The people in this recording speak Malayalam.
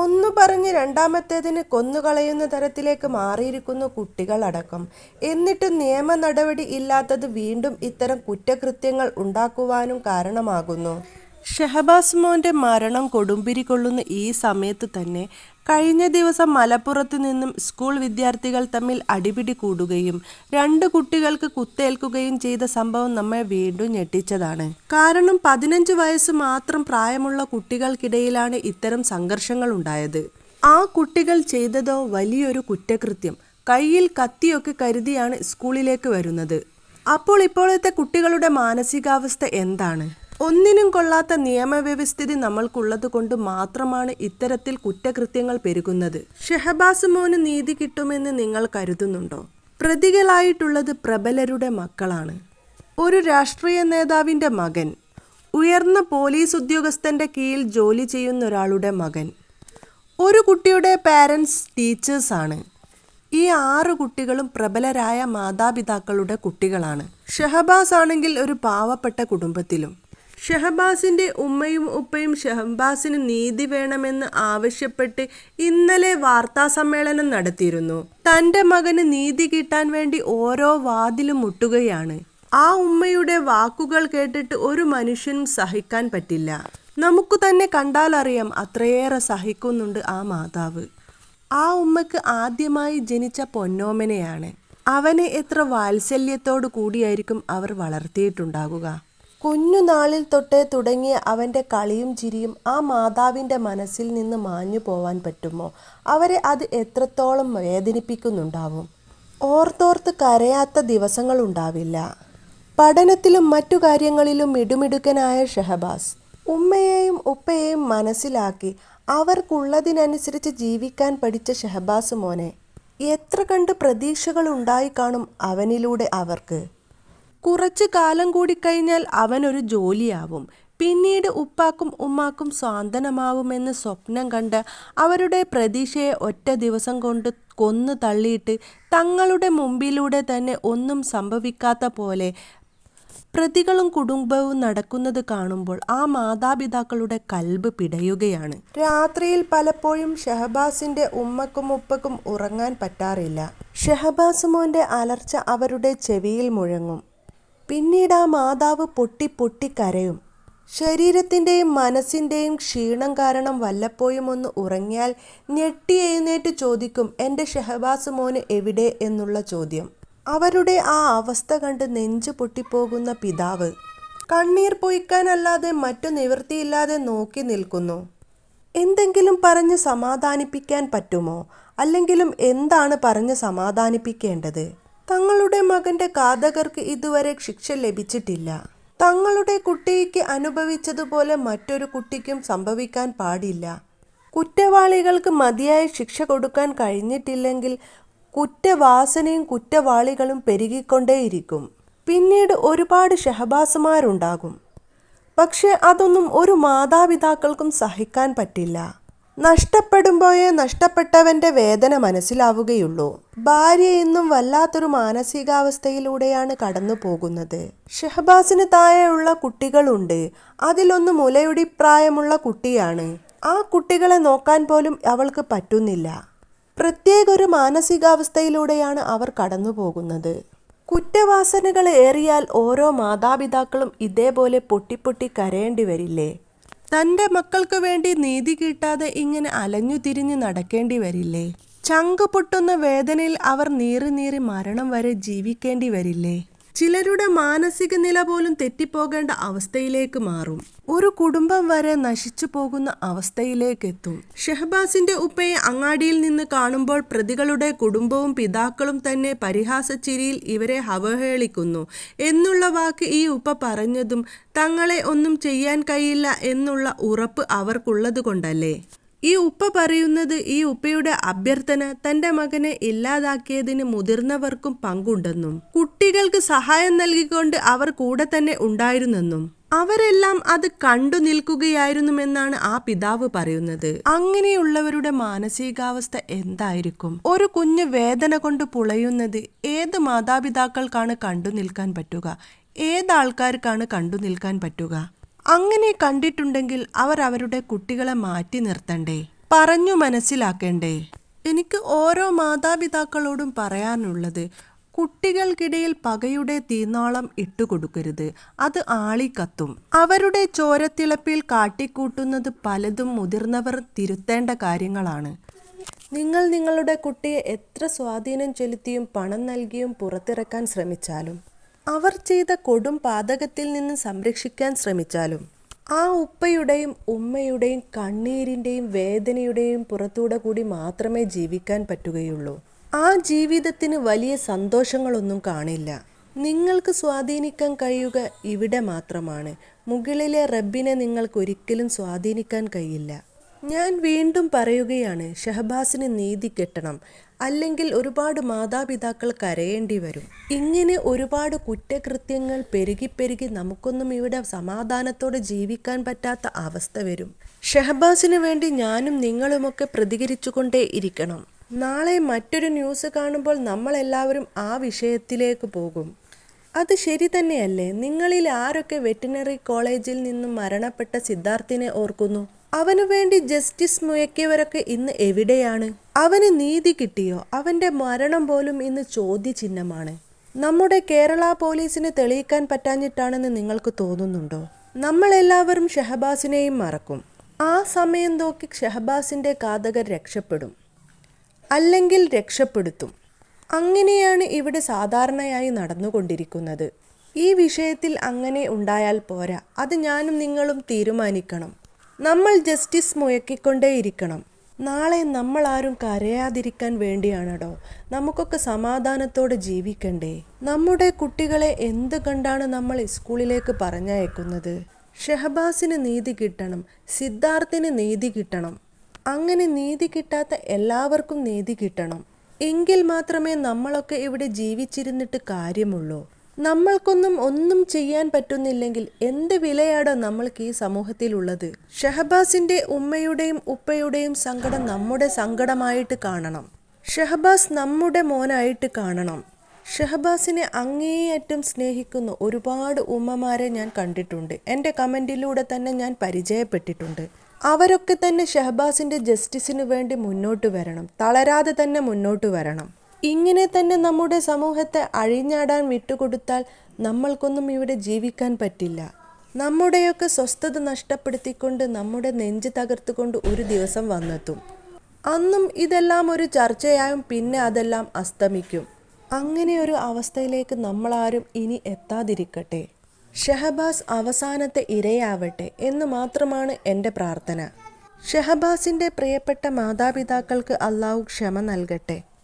ഒന്നു പറഞ്ഞ് രണ്ടാമത്തേതിന് കൊന്നുകളയുന്ന തരത്തിലേക്ക് മാറിയിരിക്കുന്നു കുട്ടികളടക്കം. എന്നിട്ടും നിയമ നടപടി ഇല്ലാത്തത് വീണ്ടും ഇത്തരം കുറ്റകൃത്യങ്ങൾ ഉണ്ടാക്കുവാനും കാരണമാകുന്നു. ഷഹബാസ് മോന്റെ മരണം കൊടുമ്പിരി കൊള്ളുന്ന ഈ സമയത്ത് തന്നെ കഴിഞ്ഞ ദിവസം മലപ്പുറത്ത് നിന്നും സ്കൂൾ വിദ്യാർത്ഥികൾ തമ്മിൽ അടിപിടി കൂടുകയും രണ്ട് കുട്ടികൾക്ക് കുത്തേൽക്കുകയും ചെയ്ത സംഭവം നമ്മെ വീണ്ടും ഞെട്ടിച്ചതാണ്. കാരണം പതിനഞ്ച് വയസ്സ് മാത്രം പ്രായമുള്ള കുട്ടികൾക്കിടയിലാണ് ഇത്തരം സംഘർഷങ്ങൾ ഉണ്ടായത്. ആ കുട്ടികൾ ചെയ്തതോ വലിയൊരു കുറ്റകൃത്യം. കയ്യിൽ കത്തിയൊക്കെ കരുതിയാണ് സ്കൂളിലേക്ക് വരുന്നത്. അപ്പോൾ ഇപ്പോഴത്തെ കുട്ടികളുടെ മാനസികാവസ്ഥ എന്താണ്? ഒന്നിനും കൊള്ളാത്ത നിയമവ്യവസ്ഥിതി നമ്മൾക്കുള്ളത് കൊണ്ട് മാത്രമാണ് ഇത്തരത്തിൽ കുറ്റകൃത്യങ്ങൾ പെരുകുന്നത്. ഷെഹബാസ് മോന് നീതി കിട്ടുമെന്ന് നിങ്ങൾ കരുതുന്നുണ്ടോ? പ്രതികളായിട്ടുള്ളത് പ്രബലരുടെ മക്കളാണ്. ഒരു രാഷ്ട്രീയ നേതാവിന്റെ മകൻ ഉയർന്ന പോലീസ് ഉദ്യോഗസ്ഥന്റെ കീഴിൽ ജോലി ചെയ്യുന്ന ഒരാളുടെ മകൻ ഒരു കുട്ടിയുടെ പാരൻസ് ടീച്ചേഴ്സാണ്. ഈ ആറ് കുട്ടികളും പ്രബലരായ മാതാപിതാക്കളുടെ കുട്ടികളാണ്. ഷഹബാസ് ആണെങ്കിൽ ഒരു പാവപ്പെട്ട കുടുംബത്തിലും ഷഹബാസിന്റെ ഉമ്മയും ഉപ്പയും ഷഹബാസിന് നീതി വേണമെന്ന് ആവശ്യപ്പെട്ട് ഇന്നലെ വാർത്താസമ്മേളനം നടത്തിയിരുന്നു. തന്റെ മകന് നീതി കിട്ടാൻ വേണ്ടി ഓരോ വാതിലും മുട്ടുകയാണ്. ആ ഉമ്മയുടെ വാക്കുകൾ കേട്ടിട്ട് ഒരു മനുഷ്യനും സഹിക്കാൻ പറ്റില്ല. നമുക്ക് തന്നെ കണ്ടാലറിയാം അത്രയേറെ സഹിക്കുന്നുണ്ട് ആ മാതാവ്. ആ ഉമ്മക്ക് ആദ്യമായി ജനിച്ച പൊന്നോമനെയാണ്. അവനെ എത്ര വാത്സല്യത്തോടു കൂടിയായിരിക്കും അവർ വളർത്തിയിട്ടുണ്ടാകുക കുഞ്ഞുനാളിൽ തൊട്ടേ തുടങ്ങിയ അവന്റെ കളിയും ചിരിയും ആ മാതാവിന്റെ മനസ്സിൽ നിന്ന് മാഞ്ഞു പോവാൻ പറ്റുമോ? അവരെ അത് എത്രത്തോളം വേദനിപ്പിക്കുന്നുണ്ടാവും? ഓർത്തോർത്ത് കരയാത്ത ദിവസങ്ങളുണ്ടാവില്ല പഠനത്തിലും മറ്റു കാര്യങ്ങളിലും ഇടുമിടുക്കനായ ഷഹബാസ് ഉമ്മയെയും ഉപ്പയെയും മനസ്സിലാക്കി അവർക്കുള്ളതിനനുസരിച്ച് ജീവിക്കാൻ പഠിച്ച ഷഹബാസ് മോനെ എത്ര കണ്ട് പ്രതീക്ഷകൾ ഉണ്ടായിക്കാണും അവനിലൂടെ അവർക്ക്. കുറച്ചു കാലം കൂടി കഴിഞ്ഞാൽ അവൻ ഒരു ജോലിയാവും. പിന്നീട് ഉപ്പാക്കും ഉമ്മാക്കും സ്വാന്തനമാവുമെന്ന് സ്വപ്നം കണ്ട് അവരുടെ പ്രതീക്ഷയെ ഒറ്റ ദിവസം കൊണ്ട് കൊന്നു തള്ളിയിട്ട് തങ്ങളുടെ മുമ്പിലൂടെ തന്നെ ഒന്നും സംഭവിക്കാത്ത പോലെ പ്രതികളും കുടുംബവും നടക്കുന്നത് കാണുമ്പോൾ ആ മാതാപിതാക്കളുടെ കൽബ് പിടയുകയാണ്. രാത്രിയിൽ പലപ്പോഴും ഷഹബാസിന്റെ ഉമ്മക്കും ഉപ്പക്കും ഉറങ്ങാൻ പറ്റാറില്ല. ഷഹബാസ് മോന്റെ അലർച്ച അവരുടെ ചെവിയിൽ മുഴങ്ങും. പിന്നീട് ആ മാതാവ് പൊട്ടി പൊട്ടി കരയും. ശരീരത്തിന്റെയും മനസ്സിന്റെയും ക്ഷീണം കാരണം വല്ലപ്പോഴും ഒന്ന് ഉറങ്ങിയാൽ ഞെട്ടി എഴുന്നേറ്റ് ചോദിക്കും എന്റെ ഷെഹബാസ് മോന് എവിടെ? എന്നുള്ള ചോദ്യം. അവരുടെ ആ അവസ്ഥ കണ്ട് നെഞ്ചു പൊട്ടിപ്പോകുന്ന പിതാവ് കണ്ണീർ പൊയ്ക്കാനല്ലാതെ മറ്റു നിവൃത്തിയില്ലാതെ നോക്കി നിൽക്കുന്നു. എന്തെങ്കിലും പറഞ്ഞ് സമാധാനിപ്പിക്കാൻ പറ്റുമോ? അല്ലെങ്കിലും എന്താണ് പറഞ്ഞ് സമാധാനിപ്പിക്കേണ്ടത്? തങ്ങളുടെ മകന്റെ ഘാതകർക്ക് ഇതുവരെ ശിക്ഷ ലഭിച്ചിട്ടില്ല. തങ്ങളുടെ കുട്ടിക്ക് അനുഭവിച്ചതുപോലെ മറ്റൊരു കുട്ടിക്കും സംഭവിക്കാൻ പാടില്ല. കുറ്റവാളികൾക്ക് മതിയായ ശിക്ഷ കൊടുക്കാൻ കഴിഞ്ഞിട്ടില്ലെങ്കിൽ കുറ്റവാസനയും കുറ്റവാളികളും പെരുകിക്കൊണ്ടേയിരിക്കും. പിന്നീട് ഒരുപാട് ഷഹബാസുമാരുണ്ടാകും പക്ഷേ അതൊന്നും ഒരു മാതാപിതാക്കൾക്കും സഹിക്കാൻ പറ്റില്ല. നഷ്ടപ്പെടുമ്പോഴേ നഷ്ടപ്പെട്ടവന്റെ വേദന മനസ്സിലാവുകയുള്ളൂ. ഭാര്യ ഇന്നും വല്ലാത്തൊരു മാനസികാവസ്ഥയിലൂടെയാണ് കടന്നു പോകുന്നത്. ഷഹബാസിന് താഴെയുള്ള കുട്ടികളുണ്ട്. അതിലൊന്ന് മുലയുടി പ്രായമുള്ള കുട്ടിയാണ്. ആ കുട്ടികളെ നോക്കാൻ പോലും അവൾക്ക് പറ്റുന്നില്ല. പ്രത്യേക ഒരു മാനസികാവസ്ഥയിലൂടെയാണ് അവർ കടന്നു പോകുന്നത്. കുറ്റവാസനകൾ ഏറിയാൽ ഓരോ മാതാപിതാക്കളും ഇതേപോലെ പൊട്ടിപ്പൊട്ടി കരയേണ്ടി വരില്ലേ? തന്റെ മക്കൾക്ക് വേണ്ടി നീതി കിട്ടാതെ ഇങ്ങനെ അലഞ്ഞു തിരിഞ്ഞ് നടക്കേണ്ടി വരില്ലേ? ചങ്ക് പൊട്ടുന്ന വേദനയിൽ അവർ നീറി നീറി മരണം വരെ ജീവിക്കേണ്ടി വരില്ലേ? ചിലരുടെ മാനസിക നില പോലും തെറ്റിപ്പോകേണ്ട അവസ്ഥയിലേക്ക് മാറും. ഒരു കുടുംബം വരെ നശിച്ചു പോകുന്ന അവസ്ഥയിലേക്ക് എത്തും ഷെഹബാസിന്റെ ഉപ്പയെ അങ്ങാടിയിൽ നിന്ന് കാണുമ്പോൾ പ്രതികളുടെ കുടുംബവും പിതാക്കളും തന്നെ പരിഹാസച്ചിരിയിൽ ഇവരെ അവഹേളിക്കുന്നു. എന്നുള്ള വാക്ക് ഈ ഉപ്പ പറഞ്ഞതും തങ്ങളെ ഒന്നും ചെയ്യാൻ കഴിയില്ല എന്നുള്ള ഉറപ്പ് അവർക്കുള്ളത് കൊണ്ടല്ലേ ഈ ഉപ്പ പറയുന്നത് ഈ ഉപ്പയുടെ അഭ്യർത്ഥന തന്റെ മകനെ ഇല്ലാതാക്കിയതിന് മുതിർന്നവർക്കും പങ്കുണ്ടെന്നും കുട്ടികൾക്ക് സഹായം നൽകിക്കൊണ്ട് അവർ കൂടെ തന്നെ ഉണ്ടായിരുന്നെന്നും അവരെല്ലാം അത് കണ്ടു നിൽക്കുകയായിരുന്നുമെന്നാണ് ആ പിതാവ് പറയുന്നത്. അങ്ങനെയുള്ളവരുടെ മാനസികാവസ്ഥ എന്തായിരിക്കും? ഒരു കുഞ്ഞ് വേദന കൊണ്ട് പുളയുന്നത് ഏത് മാതാപിതാക്കൾക്കാണ് കണ്ടു നിൽക്കാൻ പറ്റുക? ഏതാൾക്കാർക്കാണ് കണ്ടു നിൽക്കാൻ പറ്റുക? അങ്ങനെ കണ്ടിട്ടുണ്ടെങ്കിൽ അവർ അവരുടെ കുട്ടികളെ മാറ്റി നിർത്തണ്ടേ? പറഞ്ഞു മനസ്സിലാക്കണ്ടേ? എനിക്ക് ഓരോ മാതാപിതാക്കളോടും പറയാനുള്ളത് കുട്ടികൾക്കിടയിൽ പകയുടെ തീനാളം ഇട്ടുകൊടുക്കരുത് അത് ആളിക്കത്തും. അവരുടെ ചോരത്തിളപ്പിൽ കാട്ടിക്കൂട്ടുന്നത് പലതും മുതിർന്നവർ തിരുത്തേണ്ട കാര്യങ്ങളാണ്. നിങ്ങൾ നിങ്ങളുടെ കുട്ടിയെ എത്ര സ്വാധീനം ചെലുത്തിയും പണം നൽകിയും പുറത്തിറക്കാൻ ശ്രമിച്ചാലും. അവർ ചെയ്ത കൊടും പാതകത്തിൽ നിന്ന് സംരക്ഷിക്കാൻ ശ്രമിച്ചാലും ആ ഉപ്പയുടെയും ഉമ്മയുടെയും കണ്ണീരിന്റെയും വേദനയുടെയും പുറത്തൂടെ കൂടി മാത്രമേ ജീവിക്കാൻ പറ്റുകയുള്ളൂ. ആ ജീവിതത്തിന് വലിയ സന്തോഷങ്ങളൊന്നും കാണില്ല. നിങ്ങൾക്ക് സ്വാധീനിക്കാൻ കഴിയുക ഇവിടെ മാത്രമാണ്. മുകളിലെ റബ്ബിനെ നിങ്ങൾക്ക് ഒരിക്കലും സ്വാധീനിക്കാൻ കഴിയില്ല. ഞാൻ വീണ്ടും പറയുകയാണ് ഷഹബാസിന് നീതി കിട്ടണം. അല്ലെങ്കിൽ ഒരുപാട് മാതാപിതാക്കൾ കരയേണ്ടി വരും. ഇങ്ങനെ ഒരുപാട് കുറ്റകൃത്യങ്ങൾ പെരുകി പെരുകി നമുക്കൊന്നും ഇവിടെ സമാധാനത്തോടെ ജീവിക്കാൻ പറ്റാത്ത അവസ്ഥ വരും. ഷഹബാസിന് വേണ്ടി ഞാനും നിങ്ങളുമൊക്കെ പ്രതികരിച്ചുകൊണ്ടേ ഇരിക്കണം. നാളെ മറ്റൊരു ന്യൂസ് കാണുമ്പോൾ നമ്മളെല്ലാവരും ആ വിഷയത്തിലേക്ക് പോകും. അത് ശരി തന്നെയല്ലേ? നിങ്ങളിൽ ആരൊക്കെ വെറ്റിനറി കോളേജിൽ നിന്നും മരണപ്പെട്ട സിദ്ധാർത്ഥിനെ ഓർക്കുന്നു? അവനു വേണ്ടി ജസ്റ്റിസ് മുയക്കിയവരൊക്കെ ഇന്ന് എവിടെയാണ്? അവന് നീതി കിട്ടിയോ? അവന്റെ മരണം പോലും ഇന്ന് ചോദ്യചിഹ്നമാണ്. നമ്മുടെ കേരള പോലീസിന് തെളിയിക്കാൻ പറ്റാഞ്ഞിട്ടാണെന്ന് നിങ്ങൾക്ക് തോന്നുന്നുണ്ടോ? നമ്മളെല്ലാവരും ഷഹബാസിനെയും മറക്കും. ആ സമയം നോക്കി ഷഹബാസിന്റെ കാതകർ രക്ഷപ്പെടും. അല്ലെങ്കിൽ രക്ഷപ്പെടുത്തും. അങ്ങനെയാണ് ഇവിടെ സാധാരണയായി നടന്നുകൊണ്ടിരിക്കുന്നത്. ഈ വിഷയത്തിൽ അങ്ങനെ ഉണ്ടായാൽ പോരാ. അത് ഞാനും നിങ്ങളും തീരുമാനിക്കണം. നമ്മൾ ജസ്റ്റിസ് മുയക്കിക്കൊണ്ടേയിരിക്കണം നാളെ നമ്മൾ ആരും കരയാതിരിക്കാൻ വേണ്ടിയാണടോ. നമുക്കൊക്കെ സമാധാനത്തോടെ ജീവിക്കണ്ടേ. നമ്മുടെ കുട്ടികളെ എന്ത് കണ്ടാണ് നമ്മൾ സ്കൂളിലേക്ക് പറഞ്ഞയക്കുന്നത്? ഷെഹബാസിന് നീതി കിട്ടണം സിദ്ധാർത്ഥിന് നീതി കിട്ടണം. അങ്ങനെ നീതി കിട്ടാത്ത എല്ലാവർക്കും നീതി കിട്ടണം. എങ്കിൽ മാത്രമേ നമ്മളൊക്കെ ഇവിടെ ജീവിച്ചിരുന്നിട്ട് കാര്യമുള്ളൂ. നമ്മൾക്കൊന്നും ഒന്നും ചെയ്യാൻ പറ്റുന്നില്ലെങ്കിൽ എന്ത് വിലയാടോ നമ്മൾക്ക് ഈ സമൂഹത്തിലുള്ളത്? ഷഹബാസിന്റെ ഉമ്മയുടെയും ഉപ്പയുടെയും സങ്കടം നമ്മുടെ സങ്കടമായിട്ട് കാണണം. ഷഹബാസ് നമ്മുടെ മോനായിട്ട് കാണണം. ഷഹബാസിനെ അങ്ങേയറ്റം സ്നേഹിക്കുന്ന ഒരുപാട് ഉമ്മമാരെ ഞാൻ കണ്ടിട്ടുണ്ട്. എന്റെ കമന്റിലൂടെ തന്നെ ഞാൻ പരിചയപ്പെട്ടിട്ടുണ്ട്. അവരൊക്കെ തന്നെ ഷഹബാസിന്റെ ജസ്റ്റിസിനു വേണ്ടി മുന്നോട്ട് വരണം. തളരാതെ തന്നെ മുന്നോട്ട് വരണം. ഇങ്ങനെ തന്നെ നമ്മുടെ സമൂഹത്തെ അഴിഞ്ഞാടാൻ വിട്ടുകൊടുത്താൽ നമ്മൾക്കൊന്നും ഇവിടെ ജീവിക്കാൻ പറ്റില്ല. നമ്മുടെയൊക്കെ സ്വസ്ഥത നഷ്ടപ്പെടുത്തിക്കൊണ്ട് നമ്മുടെ നെഞ്ച് തകർത്തുകൊണ്ട് ഒരു ദിവസം വന്നെത്തും. അന്നും ഇതെല്ലാം ഒരു ചർച്ചയായും പിന്നെ അതെല്ലാം അസ്തമിക്കും. അങ്ങനെ ഒരു അവസ്ഥയിലേക്ക് നമ്മളാരും ഇനി എത്താതിരിക്കട്ടെ. ഷഹബാസ് അവസാനത്തെ ഇരയാവട്ടെ എന്ന് മാത്രമാണ് എന്റെ പ്രാർത്ഥന. ഷഹബാസിന്റെ പ്രിയപ്പെട്ട മാതാപിതാക്കൾക്ക് അള്ളാഹു ക്ഷമ നൽകട്ടെ.